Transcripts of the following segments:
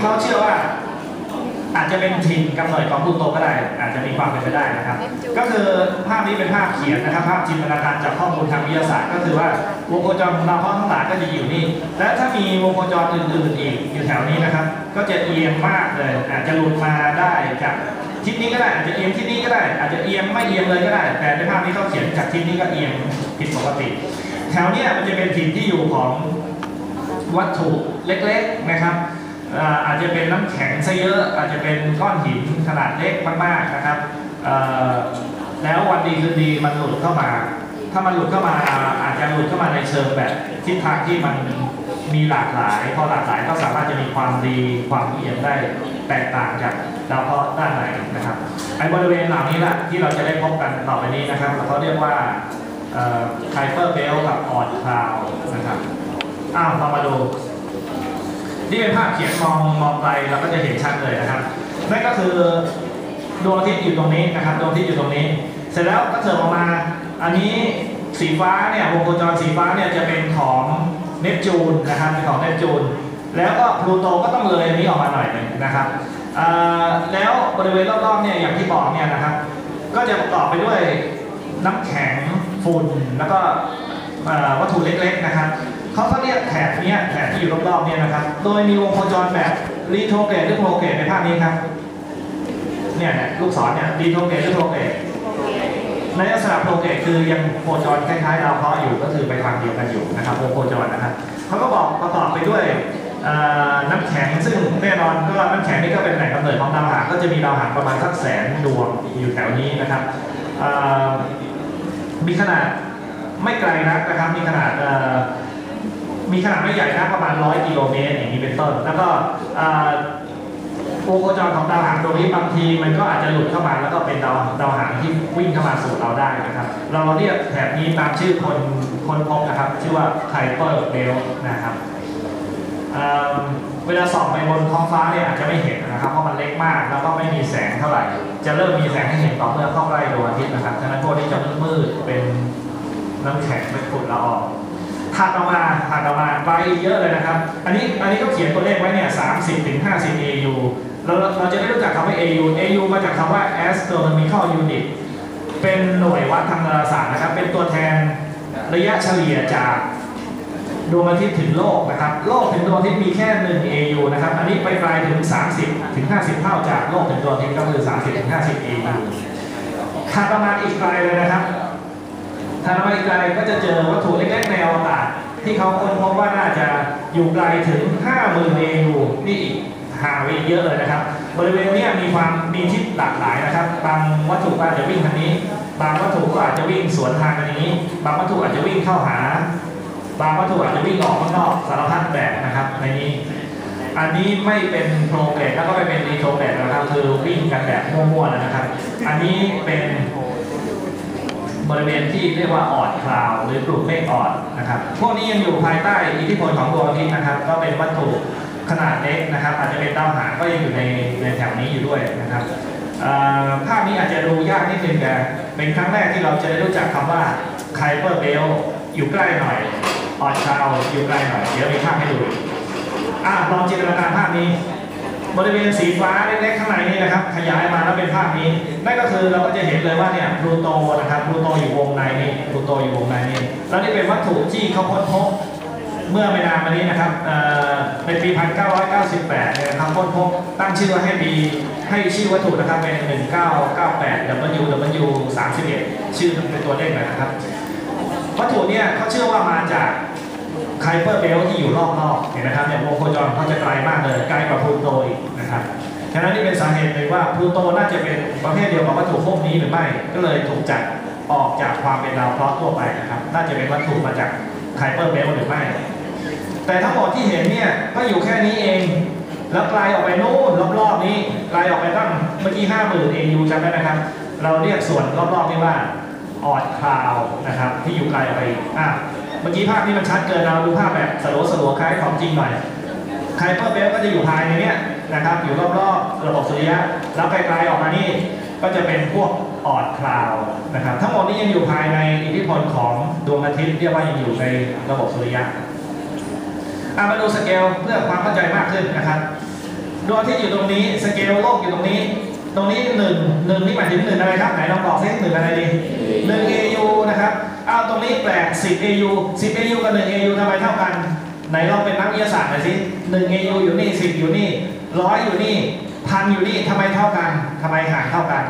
เขาเชื่อว่า อาจจะเป็นถิ่นกำเนิดของพลูโตก็ได้ อาจจะมีความเป็นไปได้นะครับ ก็คือภาพนี้เป็นภาพเขียนนะครับ ภาพจินตนาการจากข้อมูลทางวิทยาศาสตร์ ก็คือว่าวงโคจรของดาวเคราะห์ทั้งหลายก็จะอยู่นี่ และถ้ามีวงโคจรอื่นๆอีกอยู่แถวนี้นะครับ ก็จะเอียงมากเลย อาจจะหลุดมาได้จากทิศนี้ก็ได้อาจจะเอียงที่นี้ก็ได้ อาจจะเอียงไม่เอียงเลยก็ได้ แต่ในภาพนี้เขาเขียนจากทิศนี้ก็เอียงผิดปกติ แถวเนี้ยมันจะเป็นถิ่นที่อยู่ของวัตถุเล็กๆนะครับ อาจจะเป็นน้ำแข็งซะเยอะอาจจะเป็นก้อนหินขนาดเล็กมากๆนะครับแล้ววันดีคืนดีมันหลุดเข้ามา ถ้ามันหลุดเข้ามาอาจจะหลุดเข้ามาในเชิงแบบทิศทางที่มันมีหลากหลาย พอหลากหลายก็สามารถจะมีความดีความเอียงได้แตกต่างจากดาวเคราะห์ด้านในนะครับไอ้บริเวณเหล่านี้แหละที่เราจะได้พบกันต่อไปนี้นะครับเขาเรียกว่าไคเปอร์เบลกับออดคลาวนะครับอ้าวเรามาดู นี่เป็นภาพเขียนมองมองไปเราก็จะเห็นชัดเลยนะครับนั่นก็คือดวงอาทิตย์อยู่ตรงนี้นะครับดวงอาทิตย์อยู่ตรงนี้ เสร็จแล้วก็เสริมออกมา อันนี้สีฟ้าเนี่ยวงโคจรสีฟ้าเนี่ยจะเป็นของเนปจูนนะครับเป็นของเนปจูนแล้วก็พลูโตก็ต้องเลยอันนี้ออกมาหน่อยหนึงนะครับแล้วบริเวณรอบๆเนี่ยอย่างที่บอกเนี่ยนะครับ ก็จะประกอบไปด้วยน้ำแข็งฝุ่นแล้วก็วัตถุเล็กๆนะครับ เขาก็เรียกแถบนี้แถบที่อยู่รอบๆเนี่ยนะครับ โดยมีวงโคจรแบบรีโทเกตหรือโปรเกตในภาพนี้ครับ เนี่ยลูกศรเนี่ยรีโทเกตหรือโปรเกตในลักษณะโปรเกตคือยังโคจรคล้ายๆดาวเคราะห์อยู่ก็คือไปทางเดียวกันอยู่นะครับวงโคจรนะครับเขาก็บอกประกอบไปด้วยน้ำแข็งซึ่งแน่นอนก็น้ำแข็งนี่ก็เป็นแหล่งกำเนิดของดาวหางก็จะมีดาวหางประมาณสักแสนดวงอยู่แถวนี้นะครับมีขนาดไม่ไกลนักนะครับมีขนาด มีขนาดไม่ใหญ่นะประมาณ 100 กิโลเมตรอย่างนี้เป็นต้น แล้วก็อ่าวงโคจรของดาวหางดวงนี้บางทีมันก็อาจจะหลุดเข้ามาแล้วก็เป็นดาวดาวหางที่วิ่งเข้ามาสู่เราได้นะครับ เราเรียกแถบนี้ตามชื่อคนคนพบนะครับ ชื่อว่าไคเปอร์เบลนะครับเเวลาส่องไปบนท้องฟ้าเนี่ยอาจจะไม่เห็นนะครับ เพราะมันเล็กมากแล้วก็ไม่มีแสงเท่าไหร่ จะเริ่มมีแสงให้เห็นต่อเมื่อเข้าใกล้ดวงอาทิตย์นะครับฉะนั้นพวกนี้จะมืดเป็นน้ำแข็งเป็นฝุ่นละออง ถัดออกมาถัดออกมาไปเยอะเลยนะครับ อันนี้อันนี้ก็เขียนตัวเลขไว้เนี่ย30ถึง50 AU เราเราจะได้รู้จักคำว่า AU AU มาจากคำว่า astronomical unit เป็นหน่วยวัดทางดาราศาสตร์นะครับ เป็นตัวแทนระยะเฉลี่ยจากดวงอาทิตย์ถึงโลกนะครับ โลกถึงดวงอาทิตย์มีแค่ 1 AU นะครับ อันนี้ไปไกลถึง 30 ถึง 50 เท่าจากโลกถึงดวงอาทิตย์ก็คือ 30 ถึง 50 AU ถัดออกมาอีกไกลเลยนะครับ ถ้าเราไปไกลก็จะเจอวัตถุเล็กๆในอวกาศที่เขาค้นพบว่าน่าจะอยู่ไกลถึง 50,000 AU นี่อีกห่างไปอีกเยอะเลยนะครับ บริเวณนี้มีความมีทิศหลากหลายนะครับ บางวัตถุก็อาจจะวิ่งทางนี้ บางวัตถุก็อาจจะวิ่งสวนทางกันนี้ บางวัตถุอาจจะวิ่งเข้าหา บางวัตถุอาจจะวิ่งออกข้างนอกสารพัดแบบนะครับในนี้ อันนี้ไม่เป็นโปรเกรดแล้วก็ไม่เป็นรีโทรเกรดนะครับ คือวิ่งกันแบบมั่วๆนะครับ อันนี้เป็น บริเวณที่เรียกว่าออดคลาวหรือกลุ่มเมฆออดนะครับพวกนี้ยังอยู่ภายใต้อิทธิพลของดวงอาทิตย์นะครับ ก็เป็นวัตถุขนาดเล็กนะครับ อาจจะเป็นดาวหางก็ยังอยู่ในในแถวนี้อยู่ด้วยนะครับภาพนี้อาจจะดูยากนิดนึงแต่เป็นครั้งแรกที่เราจะได้รู้จักคำว่าไคเปอร์เบลอยู่ใกล้หน่อยออดคลาวอยู่ใกล้หน่อยเดี๋ยวมีภาพให้ดูอะลองจินตนาการภาพนี้ บริเวณสีฟ้าเล็กๆข้างในนี่นะครับ ขยายมาแล้วเป็นภาพนี้ นั่นก็คือเราก็จะเห็นเลยว่าเนี่ยพลูโตนะครับพลูโตอยู่วงในนี่พลูโตอยู่วงในนี่แล้วนี่เป็นวัตถุที่เขาค้นพบเมื่อไม่นานมานี้นะครับเอ่อในปี 1998เนี่ยนะครับค้นพบตั้งชื่อว่าให้ปีให้ชื่อวัตถุนะครับเป็น 1998 W W 31ชื่อเป็นตัวเลขหน่อยนะครับ วัตถุเนี่ยเขาเชื่อว่ามาจาก ไคเปอร์เบลที่อยู่รอบนอกเห็นนะครับเนี่ยวงโคจรเขาจะไกลมากเลยไกลกว่าพลูโตอีกนะครับฉะนั้นนี่เป็นสาเหตุเลยว่าพลูโตน่าจะเป็นประเภทเดียวกับวัตถุพวกนี้หรือไม่ ก็เลยถูกจัดออกจากความเป็นดาวเคราะห์ทั่วไปนะครับ น่าจะเป็นวัตถุมาจากไคเปอร์เบลหรือไม่ แต่ทั้งหมดที่เห็นเนี่ยก็อยู่แค่นี้เอง แล้วไกลออกไปนู่นรอบๆนี้ไกลออกไปตั้งเมื่อกี้ห้าหมื่นเอยูจำได้ไหมครับ เราเรียกส่วนรอบๆนี้ว่าออดคลาวนะครับที่อยู่ไกลออกไปอะ มื่อกี้ภาพนี้มันชัดเกินเราดูภาพแบบสลัวสลัวคล้ายของจริงหน่อยไคเปอร์เบลก็จะอยู่ภายในเนี้ยนะครับ อยู่รอบๆระบบสุริยะ แล้วไกลๆออกมานี่ก็จะเป็นพวกออดคลาวนะครับ ทั้งหมดนี้ยังอยู่ภายในอิทธิพลของดวงอาทิตย์เรียกว่ายังอยู่ในระบบสุริยะอะมาดูสเกลเพื่อความเข้าใจมากขึ้นนะครับดวงอาทิตย์อยู่ตรงนี้สเกลโลกอยู่ตรงนี้ ตรงนี้หนึ่งหนึ่งนี่หมายถึงหนึ่งอะไรครับไหนลองบอกซิหนึ่งอะไรดีหนึ่ง AU นะครับ อ้าวตรงนี้แปลก10 AU 10 AU กับ1 AU ทำไมเท่ากัน ไหนลองเป็นนักวิทยาศาสตร์หน่อยสิ1 AU อยู่นี่ 10 อยู่นี่ร้อยอยู่นี่พันอยู่นี่ทำไมเท่ากันทำไมห่างเท่ากัน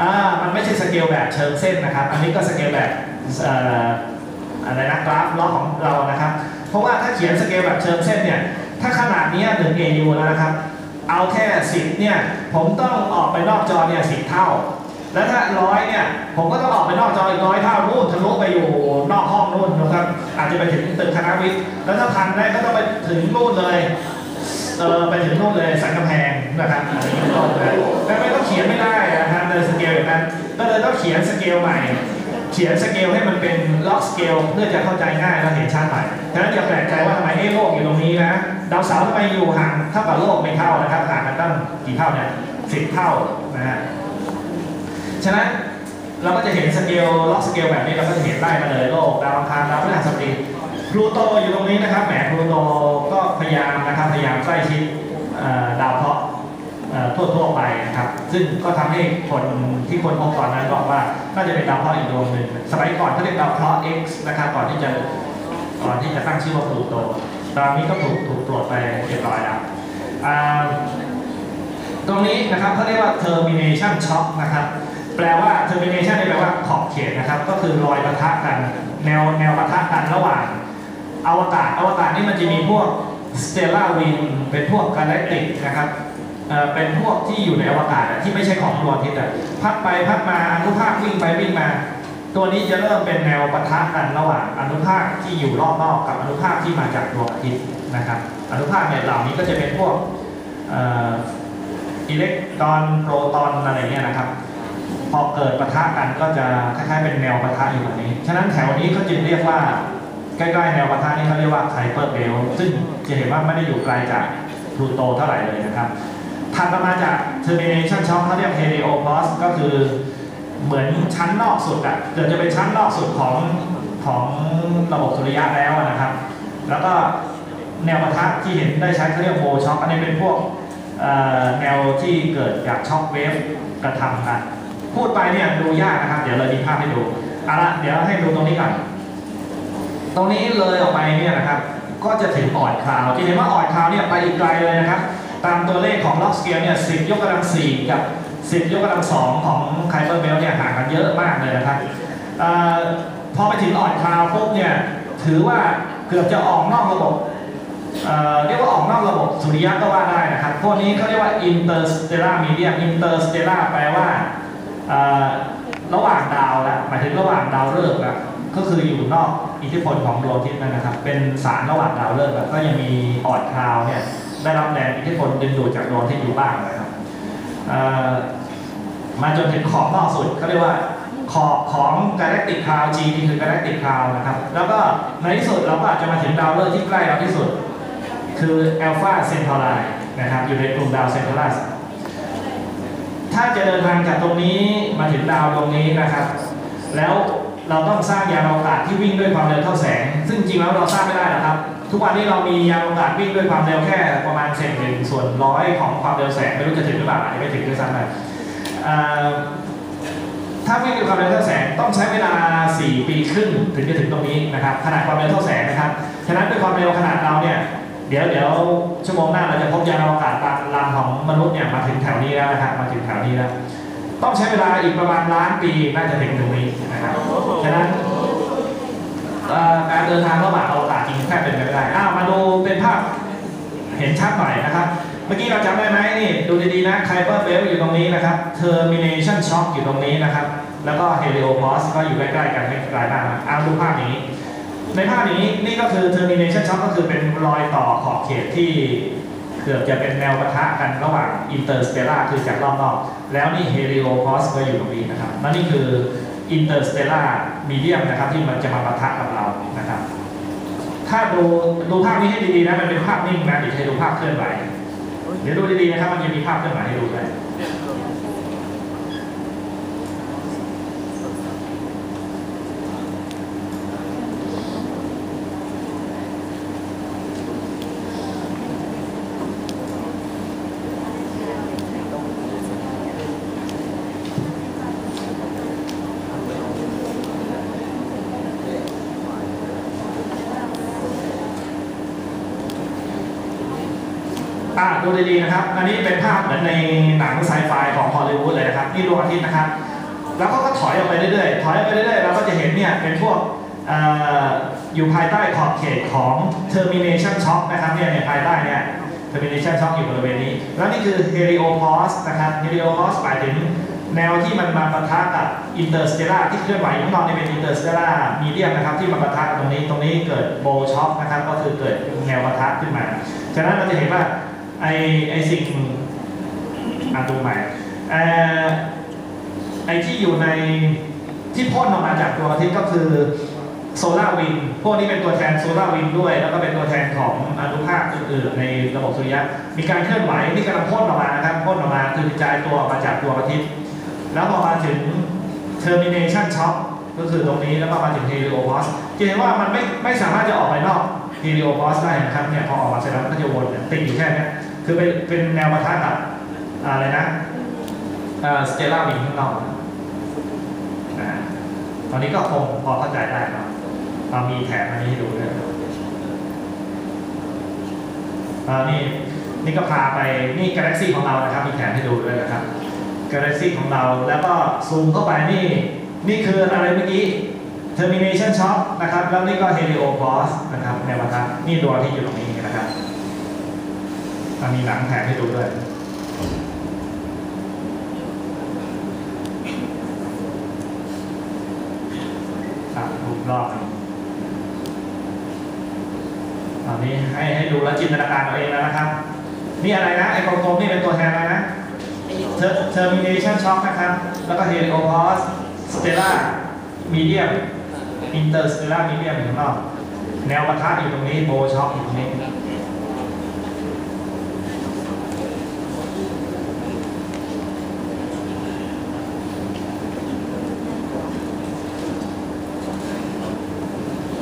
อ่ามันไม่ใช่สเกลแบบเชิงเส้นนะครับ อันนี้ก็สเกลแบบอะไรนะกราฟล้อของเรานะครับ เพราะว่าถ้าเขียนสเกลแบบเชิงเส้นเนี่ยถ้าขนาดนี้หนึ่ง AU แล้วนะครับ เอาแค่ 10เนี่ยผมต้องออกไปนอกจอเนี่ยสิเท่า แล้วถ้าร้อยเนี่ยผมก็ต้องออก นอกจออีกร้อยเท่านู่นทะลุไปอยู่นอกห้องนู่นนะครับ อาจจะไปถึงตึกคณะวิทย์แล้วถ้าพันได้ก็ต้องไปถึงนู่นเลยเออไปถึงนู่นเลยสันกำแพงนะครับอะไรอย่างเงี้ยต้นนะแต่ไม่ต้องเขียนไม่ได้นะครับในสเกลอย่างนั้นก็เลยต้องเขียนสเกลใหม่ เขียนสเกลให้มันเป็นล็อกสเกลเพื่อจะเข้าใจง่ายและเห็นชัดหม่ฉะนั้นอย่าแปลกใจว่าทำไมเอ้โลกอยู่ตรงนี้นะดาวเสาร์ทำไมอยู่ห่างเท่ากับโลกไม่เท่านะครับห่างกันตั้งกี่เท่าเนี่ยสิบเท่านะฮะฉะนั้น เราก็จะเห็นสเกลล็อกสเกลแบบนี้เราก็จะเห็นไล่มาเลยโลกดาวอังคารดาวพฤหัสบดีพลูโตอยู่ตรงนี้นะครับแหมพลูโตก็พยายามนะครับพยายามใกล้ชิดดาวเคราะห์ทั่วๆไปนะครับ ซึ่งก็ทำให้คนที่คนพบก่อนนั้นบอกว่าน่าจะเป็นดาวเคราะห์อีกดวงหนึ่งสมัยก่อนเขาเรียกดาวเคราะห์ X นะครับก่อนที่จะก่อนที่จะตั้งชื่อว่าพลูโตตอนนี้ก็ถูกถูกตรวจไปเรียบร้อยแล้วตรงนี้นะครับเขาเรียกว่า termination shock นะครับ แปลว่า termination นี่แปลว่าขอบเขตนะครับ ก็คือรอยปะทะกัน แนวแนวปะทะกันระหว่างอวกาศอวกาศนี่มันจะมีพวก stellar wind เป็นพวก galactic นะครับเป็นพวกที่อยู่ในอวกาศที่ไม่ใช่ของดวงอาทิตย์พัดไปพัดมาอนุภาควิ่งไปวิ่งมา ตัวนี้จะเริ่มเป็นแนวปะทะกันระหว่างอนุภาคที่อยู่รอบนอกกับอนุภาคที่มาจากดวงอาทิตย์นะครับ อนุภาคเนี่ยเหล่านี้ก็จะเป็นพวกอิเล็กตรอนโปรตอนอะไรเงี้ยนะครับ พอเกิดปะทะกันก็จะคล้ายๆเป็นแนวปะทะอยู่แบบนี้ ฉะนั้นแถวนี้เขาจึงเรียกว่าใกล้ๆแนวปะทะนี่เขาเรียกว่าไคเปอร์เบลซึ่งจะเห็นว่าไม่ได้อยู่ไกลจากพลูโตเท่าไหร่เลยนะครับถัดมาจาก termination shock เขาเรียก heliopause ก็คือเหมือนชั้นนอกสุดอะเกิดจะเป็นชั้นนอกสุดของของระบบสุริยะแล้วนะครับ แล้วก็แนวปะทะที่เห็นได้ใช้เขาเรียกโมช็อคอันนี้เป็นพวกแนวที่เกิดจากช็อคเวฟกระทำกัน พูดไปเนี่ยดูยากนะครับ เดี๋ยวเรามีภาพให้ดูเอาละเดี๋ยวให้ดูตรงนี้ก่อน ตรงนี้เลยออกไปเนี่ยนะครับ ก็จะถึงออดคลาวที่เห็นว่าออดคลาวเนี่ยไปอีกไกลเลยนะครับ ตามตัวเลขของล็อกสเกลเนี่ย10ยกกำลัง4กับ10ยกกำลัง2ของไคเปอร์เบลเนี่ยห่างกันเยอะมากเลยนะครับออพอไปถึงออดคลาวปุ๊บเนี่ยถือว่าเกือบจะออกนอกระบบเเรียกว่าออกนอกระบบสุริยะก็ว่าได้นะครับ พวกนี้เขาเรียกว่า interstellar medium interstellar แปลว่า ระหว่างดาวละหมายถึงระหว่างดาวฤกษ์ละก็คืออยู่นอกอิทธิพลของดวงอาทิตย์นั่นนะครับ เป็นสารระหว่างดาวฤกษ์แล้วก็ยังมีออดคาวเนี่ยได้รับแรงอิทธิพลดึงดูดจากดวงอาทิตย์อยู่บ้างนะครับมาจนถึงขอบนอกสุดเขาเรียกว่าขอบของ Galactic Cloud G นี่คือ Galactic Cloud นะครับ แล้วก็ในที่สุดเราก็อาจจะมาถึงดาวฤกษ์ที่ใกล้เราที่สุด คือ Alpha Centauri นะครับอยู่ในกลุ่มดาว Centaurus ถ้าจะเดินทางจากตรงนี้มาถึงดาวดวงนี้นะครับ แล้วเราต้องสร้างยานอวกาศที่วิ่งด้วยความเร็วเท่าแสง ซึ่งจริงแล้วเราสร้างไม่ได้หรอกครับ ทุกวันนี้เรามียานอวกาศวิ่งด้วยความเร็วแค่ประมาณเศษหนึ่งส่วนร้อยของความเร็วแสงไม่รู้จะถึงหรือเปล่าอาจจะไม่ถึงด้วยซ้ำไปเอ่อถ้าวิ่งด้วยความเร็วเท่าแสงต้องใช้เวลา 4 ปีครึ่งถึงจะถึงตรงนี้นะครับขนาดความเร็วเท่าแสงนะครับ ฉะนั้นด้วยความเร็วขนาดเราเนี่ย เดี๋ยวเดี๋ยวชั่วโมงหน้าเราจะพบยานอวกาศบางลำของมนุษย์เนี่ยมาถึงแถวนี้แล้วนะครับมาถึงแถวนี้แล้ว ต้องใช้เวลาอีกประมาณล้านปีน่าจะถึงตรงนี้นะครับฉะนั้นการเดินทางระหว่างอวกาศจริงแค่เป็นไปไม่ได้อ้าวมาดูเป็นภาพเห็นชัดหน่อยนะครับ เมื่อกี้เราจำได้ไหมนี่ดูดีๆนะไคเปอร์เบลอยู่ตรงนี้นะครับ termination shock อยู่ตรงนี้นะครับ แล้วก็ heliopause ก็อยู่ใกล้ๆกันไม่ไกลมากนะเอาดูภาพนี้ ในภาพนี้นี่ก็คือ termination shock ก็คือเป็นรอยต่อขอบเขตที่เกือบจะเป็นแนวปะทะกันระหว่าง interstellar คือจากรอบนอก แล้วนี่ heliopause ก็อยู่ตรงนี้นะครับและนี่คือ interstellar medium นะครับที่มันจะมาปะทะกับเรานะครับ ถ้าดูดูภาพนี้ให้ดีๆนะมันเป็นภาพนิ่งนะเดี๋ยวให้ดูภาพเคลื่อนไหวเดี๋ยวดูดีๆนะครับมันจะมีภาพเคลื่อนไหวให้ดูด้วย ดูดีๆนะครับ อันนี้เป็นภาพเหมือนในหนังไซไฟของฮอลลีวูดเลยนะครับนี่ดวงอาทิตย์นะครับ แล้วก็ก็ถอยออกไปเรื่อยๆ ถอยออกไปเรื่อยๆ เราก็จะเห็นเนี่ยเป็นพวกออยู่ภายใต้ขอบเขตของ termination shock นะครับเนี่ยในภายใต้เนี่ย termination shock อยู่บริเวณนี้ แล้วนี่คือ heliopause นะครับ heliopause หมายถึงแนวที่มันมาปะทะกับ interstellar ที่เคลื่อนไหวอยู่างนอกนี่เป็น interstellar medium นะครับที่มาปะทะกับตรงนี้ตรงนี้เกิด bow shock นะครับก็คือเกิดแนวปะทะขึ้นมา ฉะนั้นเราจะเห็นว่า ไอไอสิ่งอะดูใหม่เอ่อไอ้ที่อยู่ในที่พ่นออกมาจากดวงอาทิตย์ก็คือโซลาร์วินพวกนี้เป็นตัวแทนโซลาร์วินด้วย แล้วก็เป็นตัวแทนของอนุภาคอื่นๆในระบบสุริยะ มีการเคลื่อนไหวที่กำลังพ่นออกมานะครับพ่นออกมาคือกระจายตัวออกมาจากดวงอาทิตย์ แล้วพอมาถึง termination shock ก็คือตรงนี้แล้วก็มาถึง heliopause จะเห็นว่ามันไม่ไม่สามารถจะออกไปนอก heliopause ได้นะครับเนี่ยพอออกมาเสร็จแล้วมันก็จะวนเนี่ยติดอยู่แค่นี้ คือเป็นเป็นแนวประทะกับอะไรนะสเตล่าวิงข้างนอกนะตอนนี้ก็คงพอเข้าใจได้เนาะเรามีแถมอันนี้ให้ดูด้วยนี่นี่ก็พาไปนี่กาแล็กซี่ของเรานะครับ มีแถมให้ดูด้วยนะครับกาแล็กซี่ของเราแล้วก็ซูมเข้าไปนี่ นี่คืออะไรเมื่อกี้ termination shock นะครับ แล้วนี่ก็ heliopause นะครับแนวปะทะนี่ดวงที่อยู่ตรงนี้นะครับ อะมีหนังแถมให้ดูด้วยครับทุกรอบหนึ่งตอนนี้ให้ให้ดูแล้วจินตนาการเอาเองแล้วนะครับ นี่อะไรนะ ไอ้กลมๆนี่เป็นตัวแทนอะไรนะ Ter- termination shock นะครับ แล้วก็ heliopause stellar medium interstellar medium อยู่ข้างนอก แนวปะทะอยู่ตรงนี้ bow shock อยู่ตรงนี้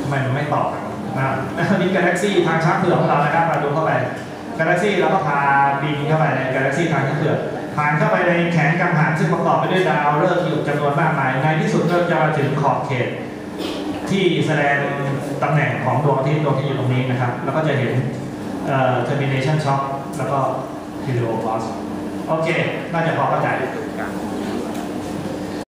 ทำไมมันไม่ ตอบกันอ่าอันนี้กาแล็กซี่ทางช้างเผือกของเรานะครับมาดูเข้าไปกาแล็กซี่เราก็พาบินเข้าไปในกาแล็กซี่ทางช้างเผือกผ่านเข้าไปในแขนกังหันซึ่งประกอบไปด้วยดาวฤกษ์อยู่จำนวนมากมาย ในที่สุดก็จะมาถึงขอบเขต ที่แสดงตำแหน่งของดวงอาทิตย์ดวงที่อยู่ตรงนี้นะครับ แล้วก็จะเห็นเอ่อ termination shock แล้วก็ heliopause โอเค น่าจะพอเข้าใจ